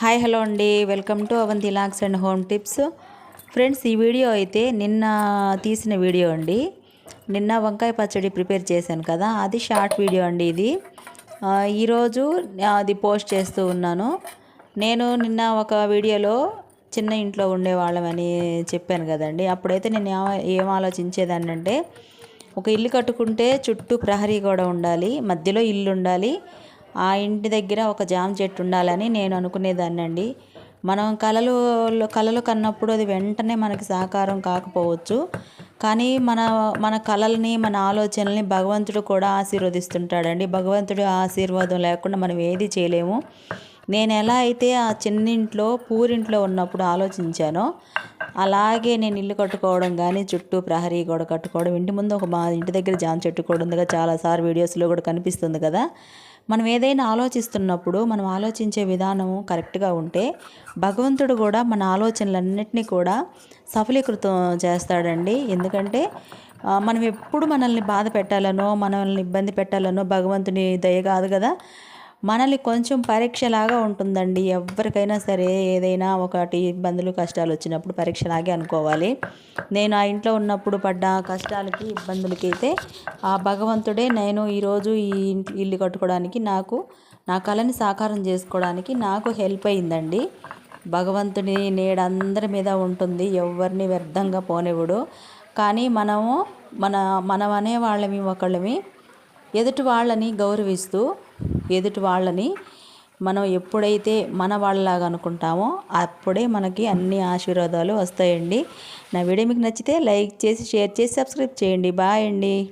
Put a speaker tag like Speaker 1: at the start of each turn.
Speaker 1: Hi hello అండి. Welcome to Avanti looks and home tips. Friends ఈ video అయితే నిన్న తీసిన వీడియో అండి. నిన్న వంకాయ పచ్చడి ప్రిపేర్ చేశాను కదా. అది షార్ట్ వీడియో అండి ఇది. ఈరోజు అది పోస్ట్ చేస్తూ ఉన్నాను. నేను నిన్న ఒక వీడియోలో చిన్న ఇంట్లో ఉండేవాళ్ళమని చెప్పాను కదండి. అప్పుడైతే నేను ఏం ఆలోచించేదాన్ని అంటే ఒక ఇల్లు కట్టుకుంటే చుట్టూ ప్రహరీ కూడా ఉండాలి మధ్యలో ఇల్లు ఉండాలి ఆ ఇంటి దగ్గర ఒక జామ చెట్టు ఉండాలని నేను అనుకునేదాన్ని అండి మనం కలలు కలలు కన్నప్పుడు అది వెంటనే మనకి సాకారం కాకపోవచ్చు. కానీ మన మన కళల్ని మన ఆలోచనల్ని భగవంతుడు కూడా ఆశీర్వదిస్తుంటాడండి. భగవంతుడి ఆశీర్వాదం లేకుండా మనం ఏది చేయలేము. నేను ఎలా అయితే ఆ చిన్నింట్లో పూరింట్లో ఉన్నప్పుడు ఆలోచించానో అలాగే నేను ఇల్లు కట్టుకోవడం కానీ చుట్టూ ప్రహరీ గోడ కట్టుకోవడం ఇంటి ముందు ఒక మా ఇంటి దగ్గర జామ చెట్టు కూడా ఉంది కదా చాలాసార్లు వీడియోస్లో కూడా కనిపిస్తుంది కదా. మనం ఏదైనా ఆలోచిస్తున్నప్పుడు మనం ఆలోచించే విధానం కరెక్ట్గా ఉంటే భగవంతుడు కూడా మన ఆలోచనలన్నింటినీ కూడా సఫలీకృతం చేస్తాడండి. ఎందుకంటే మనం ఎప్పుడు మనల్ని బాధ పెట్టాలనో మనల్ని ఇబ్బంది పెట్టాలనో భగవంతుని దయ కాదు కదా. మనల్ని కొంచెం పరీక్షలాగా ఉంటుందండి. ఎవరికైనా సరే ఏదైనా ఒకటి ఇబ్బందులు కష్టాలు వచ్చినప్పుడు పరీక్షలాగే అనుకోవాలి. నేను ఆ ఇంట్లో ఉన్నప్పుడు పడ్డ కష్టాలకి ఇబ్బందులకి అయితే ఆ భగవంతుడే నేను ఈరోజు ఈ ఇల్లు కట్టుకోవడానికి నాకు నా కళని సాకారం చేసుకోవడానికి నాకు హెల్ప్ అయిందండి. భగవంతుని నేడు అందరి మీద ఉంటుంది. ఎవరిని వ్యర్థంగా పోనివ్వడు. కానీ మనము మన మనం అనే వాళ్ళమి ఒకళ్ళమి ఎదుటి వాళ్ళని గౌరవిస్తూ ఎదుటి వాళ్ళని మనం ఎప్పుడైతే మన వాళ్ళలాగా అనుకుంటామో అప్పుడే మనకి అన్ని ఆశీర్వాదాలు వస్తాయండి. నా వీడియో మీకు నచ్చితే లైక్ చేసి షేర్ చేసి సబ్స్క్రైబ్ చేయండి. బాయ్ అండి.